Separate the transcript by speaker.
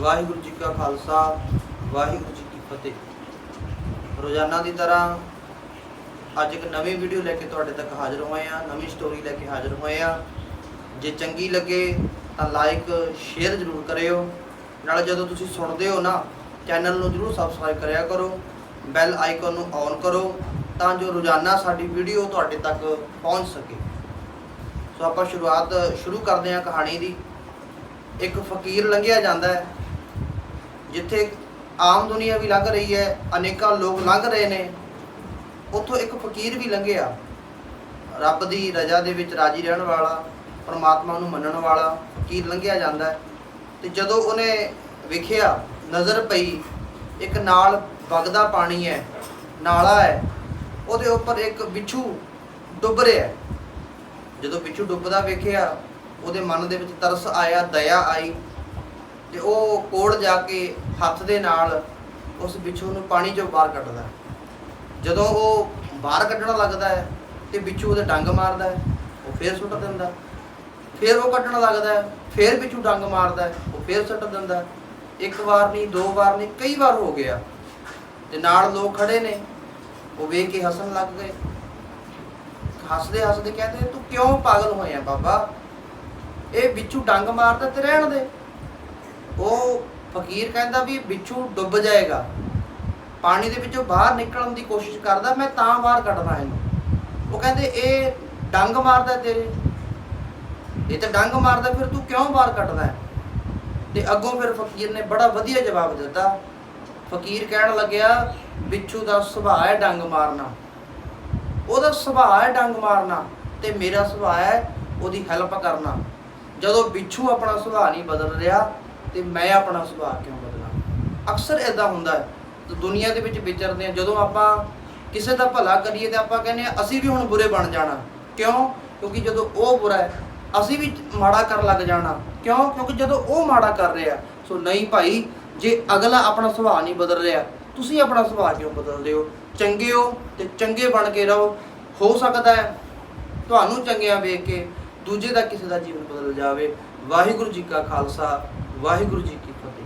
Speaker 1: ਵਾਹਿਗੁਰੂ ਜੀ ਕਾ ਖਾਲਸਾ, ਵਾਹਿਗੁਰੂ ਜੀ ਕੀ ਫਤਿਹ। ਰੋਜ਼ਾਨਾ ਦੀ ਤਰ੍ਹਾਂ ਅੱਜ ਇੱਕ ਨਵੀਂ ਵੀਡੀਓ ਲੈ ਕੇ ਤੁਹਾਡੇ ਤੱਕ ਹਾਜ਼ਰ ਹੋਏ ਆ ਨਵੀਂ ਸਟੋਰੀ ਲੈ ਕੇ ਹਾਜ਼ਰ ਹੋਏ ਆ ਜੇ ਚੰਗੀ ਲੱਗੇ ਤਾਂ ਲਾਈਕ ਸ਼ੇਅਰ ਜ਼ਰੂਰ ਕਰਿਓ। ਨਾਲ ਜਦੋਂ ਤੁਸੀਂ ਸੁਣਦੇ ਹੋ ਨਾ ਚੈਨਲ ਨੂੰ ਜ਼ਰੂਰ ਸਬਸਕ੍ਰਾਈਬ ਕਰਿਆ ਕਰੋ। ਬੈਲ ਆਈਕਨ ਨੂੰ ਔਨ ਕਰੋ ਤਾਂ ਜੋ ਰੋਜ਼ਾਨਾ ਸਾਡੀ ਵੀਡੀਓ ਤੁਹਾਡੇ ਤੱਕ ਪਹੁੰਚ ਸਕੇ। ਸੋ ਆਪਾਂ ਸ਼ੁਰੂਆਤ, ਸ਼ੁਰੂ ਕਰਦੇ ਹਾਂ ਕਹਾਣੀ ਦੀ। ਇੱਕ ਫਕੀਰ ਲੰਘਿਆ ਜਾਂਦਾ ਹੈ। ਜਿੱਥੇ ਆਮ ਦੁਨੀਆ ਵੀ ਲੰਘ ਰਹੀ ਹੈ, ਅਨੇਕਾਂ ਲੋਕ ਲੰਘ ਰਹੇ ਨੇ, ਉੱਥੋਂ ਇੱਕ ਫਕੀਰ ਵੀ ਲੰਘਿਆ। ਰੱਬ ਦੀ ਰਜ਼ਾ ਦੇ ਵਿੱਚ ਰਾਜੀ ਰਹਿਣ ਵਾਲਾ, ਪਰਮਾਤਮਾ ਨੂੰ ਮੰਨਣ ਵਾਲਾ ਫਕੀਰ ਲੰਘਿਆ ਜਾਂਦਾ ਹੈ। ਤੇ ਜਦੋਂ ਉਹਨੇ ਵੇਖਿਆ ਨਜ਼ਰ ਪਈ, ਇੱਕ ਨਾਲ ਵਗਦਾ ਪਾਣੀ ਹੈ, ਨਾਲਾ ਹੈ, ਉਹਦੇ ਉੱਪਰ ਇੱਕ ਬਿੱਛੂ ਡੁੱਬ ਰਿਹਾ ਜਦੋਂ ਬਿੱਛੂ ਡੁੱਬਦਾ ਵੇਖਿਆ, ਉਹਦੇ ਮਨ ਦੇ ਵਿੱਚ ਤਰਸ ਆਇਆ, ਦਇਆ ਆਈ। ਤੇ ਉਹ ਕੋਲ ਜਾ ਕੇ ਹੱਥ ਦੇ ਨਾਲ ਉਸ ਬਿੱਛੂ ਨੂੰ ਪਾਣੀ ਚੋਂ ਬਾਹਰ ਕੱਢਦਾ ਜਦੋਂ ਉਹ ਬਾਹਰ ਕੱਢਣ ਲੱਗਦਾ ਹੈ ਤੇ ਬਿੱਛੂ ਉਹਦੇ ਡੰਗ ਮਾਰਦਾ ਹੈ, ਉਹ ਫੇਰ ਸੁੱਟ ਦਿੰਦਾ ਫੇਰ ਉਹ ਕੱਢਣ ਲੱਗਦਾ ਹੈ, ਫੇਰ ਬਿੱਛੂ ਡੰਗ ਮਾਰਦਾ ਹੈ, ਉਹ ਫੇਰ ਸੁੱਟ ਦਿੰਦਾ ਇੱਕ ਵਾਰ ਨਹੀਂ, ਦੋ ਵਾਰ ਨਹੀਂ, ਕਈ ਵਾਰ ਹੋ ਗਿਆ। ਤੇ ਨਾਲ ਲੋਕ ਖੜੇ ਨੇ, ਉਹ ਵੇਖ ਕੇ ਹੱਸਣ ਲੱਗ ਗਏ। ਹੱਸਦੇ ਹੱਸਦੇ ਕਹਿੰਦੇ, ਤੂੰ ਕਿਉਂ ਪਾਗਲ ਹੋਇਆ ਬਾਬਾ? ਇਹ ਬਿੱਛੂ ਡੰਗ ਮਾਰਦਾ ਤੇ ਰਹਿਣ ਦੇ। ਫਕੀਰ ਕਹਿੰਦਾ ਵੀ ਬਿੱਛੂ ਡੁੱਬ ਜਾਏਗਾ। ਪਾਣੀ ਦੇ ਵਿੱਚੋਂ ਬਾਹਰ ਨਿਕਲਣ ਦੀ ਕੋਸ਼ਿਸ਼ ਕਰਦਾ, ਮੈਂ ਤਾਂ ਬਾਹਰ ਕੱਢਦਾ ਇਹਨੂੰ। ਉਹ ਕਹਿੰਦੇ, ਇਹ ਡੰਗ ਮਾਰਦਾ ਤੇਰੇ। ਇਹ ਤਾਂ ਡੰਗ ਮਾਰਦਾ, ਫਿਰ ਤੂੰ ਕਿਉਂ ਬਾਹਰ ਕੱਢਦਾ ਤੇ ਅੱਗੋਂ ਫਿਰ ਫਕੀਰ ਨੇ ਬੜਾ ਵਧੀਆ ਜਵਾਬ ਦਿੱਤਾ। ਫਕੀਰ ਕਹਿਣ ਲੱਗਿਆ ਬਿੱਛੂ ਦਾ ਸੁਭਾਅ ਹੈ ਡੰਗ ਮਾਰਨਾ। ਉਹਦਾ ਸੁਭਾਅ ਹੈ ਡੰਗ ਮਾਰਨਾ ਤੇ ਮੇਰਾ ਸੁਭਾਅ ਹੈ ਉਹਦੀ ਹੈਲਪ ਕਰਨਾ। ਜਦੋਂ ਬਿੱਛੂ ਆਪਣਾ ਸੁਭਾਅ ਨਹੀਂ ਬਦਲ ਰਿਹਾ ਤੇ ਮੈਂ ਆਪਣਾ ਸੁਭਾਅ ਕਿਉਂ ਬਦਲਾਂ? ਅਕਸਰ ਇਦਾਂ ਹੁੰਦਾ ਹੈ। ਤੇ ਦੁਨੀਆ ਦੇ ਵਿੱਚ ਵਿਚਰਦੇ ਆ ਜਦੋਂ ਆਪਾਂ ਕਿਸੇ ਦਾ ਭਲਾ ਕਰੀਏ ਤੇ ਆਪਾਂ ਕਹਿੰਦੇ ਆ ਅਸੀਂ ਵੀ ਹੁਣ ਬੁਰੇ ਬਣ ਜਾਣਾ। ਕਿਉਂ? ਕਿਉਂਕਿ ਜਦੋਂ ਉਹ ਬੁਰਾ ਹੈ, ਅਸੀਂ ਵੀ ਮਾੜਾ ਕਰਨ ਲੱਗ ਜਾਣਾ। ਕਿਉਂ? ਕਿਉਂਕਿ ਜਦੋਂ ਉਹ ਮਾੜਾ ਕਰ ਰਿਹਾ, ਸੋ ਨਹੀਂ ਭਾਈ, ਜੇ ਅਗਲਾ ਆਪਣਾ ਸੁਭਾਅ ਨਹੀਂ ਬਦਲ ਰਿਹਾ, ਤੁਸੀਂ ਆਪਣਾ ਸੁਭਾਅ ਕਿਉਂ ਬਦਲਦੇ ਹੋ? ਚੰਗੇ ਹੋ ਤੇ ਚੰਗੇ ਬਣ ਕੇ ਰਹੋ। ਹੋ ਸਕਦਾ ਹੈ ਤੁਹਾਨੂੰ ਚੰਗਿਆਂ ਵੇਖ ਕੇ ਦੂਜੇ ਦਾ ਕਿਸੇ ਦਾ ਜੀਵਨ ਬਦਲ ਜਾਵੇ। ਵਾਹਿਗੁਰੂ ਜੀ ਕਾ ਖਾਲਸਾ। ਵਾਹਿਗੁਰੂ ਜੀ ਕੀ ਫਤਿਹ।